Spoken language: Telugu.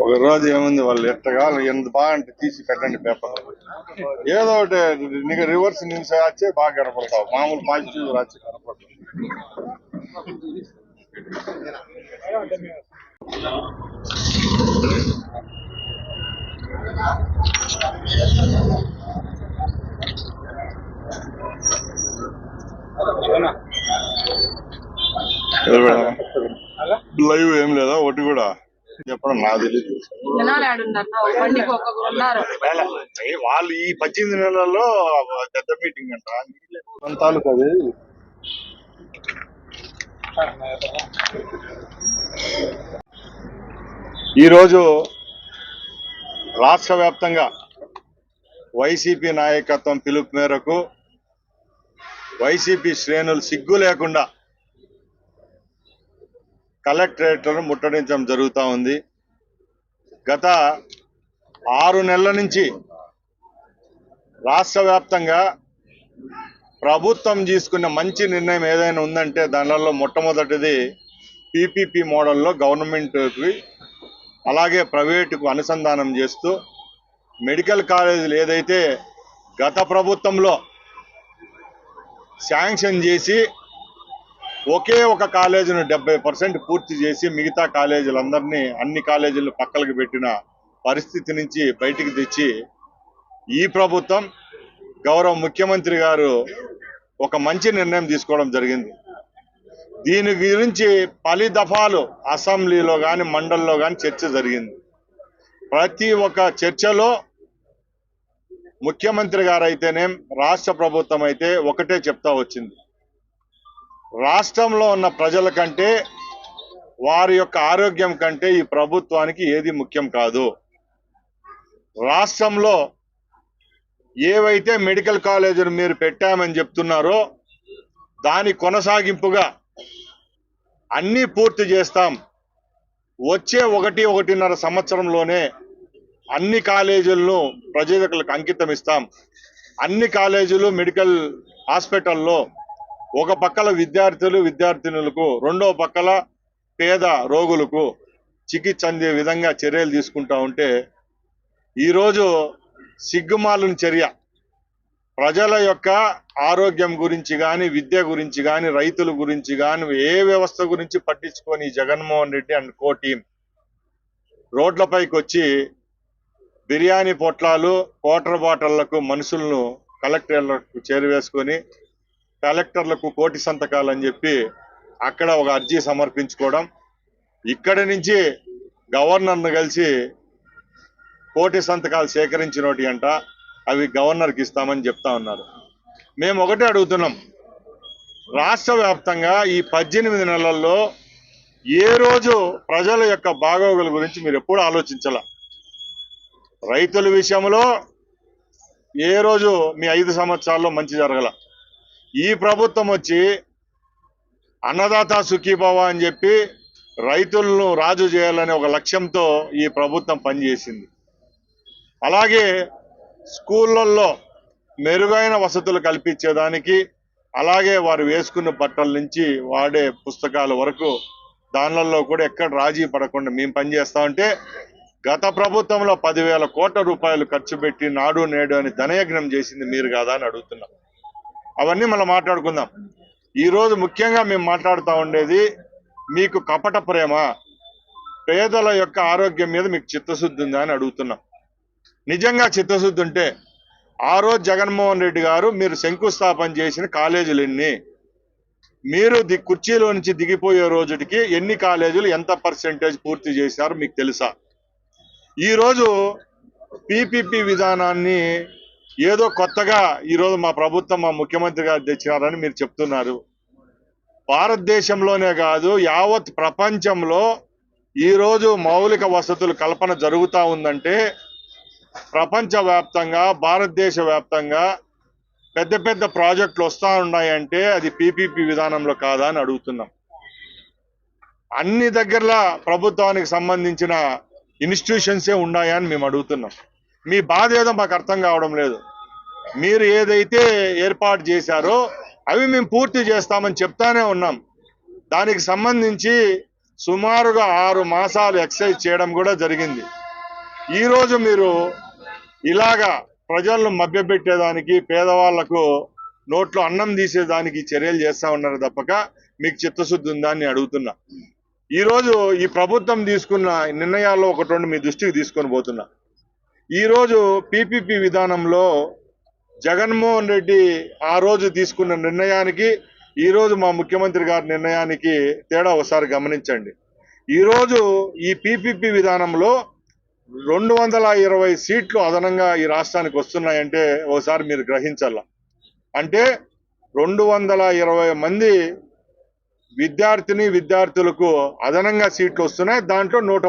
ఒక రోజు ఏముంది వాళ్ళు ఎట్టగా ఎంత బాగా తీసి పెట్టండి పేపర్ ఏదో ఒకటి నీకు రివర్స్ న్యూస్ వచ్చే బాగా కనపడతావు మామూలు పాజిటివ్ రాచి కనపడతావు లైవ్ ఏం లేదా? ఒకటి కూడా. చెప్పడం నా తెలియదు వాళ్ళు ఈ పద్దెనిమిది నెలల్లో పెద్ద మీటింగ్ అంట. మన తాలూకు అది? ఈరోజు రాష్ట్ర వ్యాప్తంగా వైసీపీ నాయకత్వం పిలుపు మేరకు వైసీపీ శ్రేణులు సిగ్గు లేకుండా కలెక్టరేట్లను ముట్టడించడం జరుగుతూ ఉంది. గత ఆరు నెలల నుంచి రాష్ట్ర వ్యాప్తంగా ప్రభుత్వం తీసుకున్న మంచి నిర్ణయం ఏదైనా ఉందంటే దానిలో మొట్టమొదటిది పీపీపీ మోడల్లో గవర్నమెంట్కి అలాగే ప్రైవేటుకు అనుసంధానం చేస్తూ మెడికల్ కాలేజీలు ఏదైతే గత ప్రభుత్వంలో శాంక్షన్ చేసి ఒకే ఒక కాలేజీని డెబ్బై పర్సెంట్ పూర్తి చేసి మిగతా కాలేజీలందరినీ అన్ని కాలేజీలు పక్కలకు పెట్టిన పరిస్థితి నుంచి బయటికి తెచ్చి ఈ ప్రభుత్వం గౌరవ ముఖ్యమంత్రి గారు ఒక మంచి నిర్ణయం తీసుకోవడం జరిగింది. దీని గురించి పలు దఫాలు అసెంబ్లీలో కానీ మండలిలో కానీ చర్చ జరిగింది. ప్రతి ఒక్క చర్చలో ముఖ్యమంత్రి గారు అయితేనేం రాష్ట్ర ప్రభుత్వం అయితే ఒకటే చెప్తా వచ్చింది. రాష్ట్రంలో ఉన్న ప్రజల కంటే వారి యొక్క ఆరోగ్యం కంటే ఈ ప్రభుత్వానికి ఏది ముఖ్యం కాదు. రాష్ట్రంలో ఏవైతే మెడికల్ కాలేజీలు మీరు పెట్టామని చెప్తున్నారో దాని కొనసాగింపుగా అన్నీ పూర్తి చేస్తాం. వచ్చే ఒకటి ఒకటిన్నర సంవత్సరంలోనే అన్ని కాలేజీలను ప్రజలకు అంకితం ఇస్తాం. అన్ని కాలేజీలు మెడికల్ హాస్పిటల్లో ఒక పక్కల విద్యార్థులు విద్యార్థినులకు రెండో పక్కల పేద రోగులకు చికిత్స అందే విధంగా చర్యలు తీసుకుంటా ఉంటే ఈరోజు సిగ్గుమాలిన చర్య. ప్రజల యొక్క ఆరోగ్యం గురించి కానీ విద్య గురించి కానీ రైతుల గురించి కానీ ఏ వ్యవస్థ గురించి పట్టించుకొని Jaganmohan Reddy and co team. రోడ్లపైకి వచ్చి బిర్యానీ పొట్లాలు వాటర్ బాటిళ్ళకు మనుషులను కలెక్టర్లకు చేరువేసుకొని కలెక్టర్లకు కోటి సంతకాలు అని చెప్పి అక్కడ ఒక అర్జీ సమర్పించుకోవడం ఇక్కడి నుంచి గవర్నర్ను కలిసి కోటి సంతకాలు సేకరించినోటి అంట అవి గవర్నర్కి ఇస్తామని చెప్తా ఉన్నారు. మేము ఒకటే అడుగుతున్నాం. రాష్ట్ర వ్యాప్తంగా ఈ పద్దెనిమిది నెలల్లో ఏ రోజు ప్రజల యొక్క బాగోగుల గురించి మీరు ఎప్పుడు ఆలోచించాల? రైతుల విషయంలో ఏ రోజు మీ ఐదు సంవత్సరాల్లో మంచి జరగల? ఈ ప్రభుత్వం వచ్చి అన్నదాత సుఖీభవ అని చెప్పి రైతులను రాజు చేయాలనే ఒక లక్ష్యంతో ఈ ప్రభుత్వం పనిచేసింది. అలాగే స్కూళ్ళల్లో మెరుగైన వసతులు కల్పించేదానికి అలాగే వారు వేసుకున్న బట్టల నుంచి వాడే పుస్తకాల వరకు దానిలలో కూడా ఎక్కడ రాజీ పడకుండా మేము పనిచేస్తామంటే గత ప్రభుత్వంలో పదివేల కోట్ల రూపాయలు ఖర్చు పెట్టి నాడు నేడు అని ధనయజ్ఞం చేసింది మీరు కాదా అని అడుగుతున్నాం. అవన్నీ మనం మాట్లాడుకుందాం. ఈరోజు ముఖ్యంగా మేము మాట్లాడుతూ ఉండేది మీకు కపట ప్రేమ. పేదల యొక్క ఆరోగ్యం మీద మీకు చిత్తశుద్ధి ఉందా అని అడుగుతున్నాం. నిజంగా చిత్తశుద్ధి ఉంటే ఆ రోజు జగన్మోహన్ రెడ్డి గారు మీరు శంకుస్థాపన చేసిన కాలేజీలు ఎన్ని మీరు ది కుర్చీలో నుంచి దిగిపోయే రోజుటికి ఎన్ని కాలేజీలు ఎంత పర్సెంటేజ్ పూర్తి చేశారు మీకు తెలుసా? ఈరోజు పీపీపీ విధానాన్ని ఏదో కొత్తగా ఈరోజు మా ప్రభుత్వం మా ముఖ్యమంత్రి గారు తెచ్చినారని మీరు చెప్తున్నారు. భారతదేశంలోనే కాదు యావత్ ప్రపంచంలో ఈరోజు మౌలిక వసతులు కల్పన జరుగుతూ ఉందంటే ప్రపంచ వ్యాప్తంగా భారతదేశ వ్యాప్తంగా పెద్ద పెద్ద ప్రాజెక్టులు వస్తూ ఉన్నాయంటే అది పీపీపీ విధానంలో కాదా అని అడుగుతున్నాం. అన్ని దగ్గరలా ప్రభుత్వానికి సంబంధించిన ఇన్స్టిట్యూషన్సే ఉన్నాయా అని మేము అడుగుతున్నాం. మీ బాధ ఏదో మాకు అర్థం కావడం లేదు. మీరు ఏదైతే ఏర్పాటు చేశారో అవి మేము పూర్తి చేస్తామని చెప్తానే ఉన్నాం. దానికి సంబంధించి సుమారుగా ఆరు మాసాలు ఎక్సైజ్ చేయడం కూడా జరిగింది. ఈరోజు మీరు ఇలాగా ప్రజలను మభ్యపెట్టేదానికి పేదవాళ్ళకు నోట్లో అన్నం తీసేదానికి చర్యలు చేస్తా ఉన్నారు తప్పక మీకు చిత్తశుద్ధి ఉందా అని అడుగుతున్నా. ఈరోజు ఈ ప్రభుత్వం తీసుకున్న నిర్ణయాల్లో ఒకటి రెండు మీ దృష్టికి తీసుకొని పోతున్నా. ఈరోజు పీపీపీ విధానంలో జగన్మోహన్ రెడ్డి ఆ రోజు తీసుకున్న నిర్ణయానికి ఈరోజు మా ముఖ్యమంత్రి గారి నిర్ణయానికి తేడా ఒకసారి గమనించండి. ఈరోజు ఈ పీపీపీ విధానంలో రెండు వందల ఇరవై సీట్లు అదనంగా ఈ రాష్ట్రానికి వస్తున్నాయంటే ఒకసారి మీరు గ్రహించాల. అంటే రెండు వందల ఇరవై మంది విద్యార్థిని విద్యార్థులకు అదనంగా సీట్లు వస్తున్నాయి. దాంట్లో నూట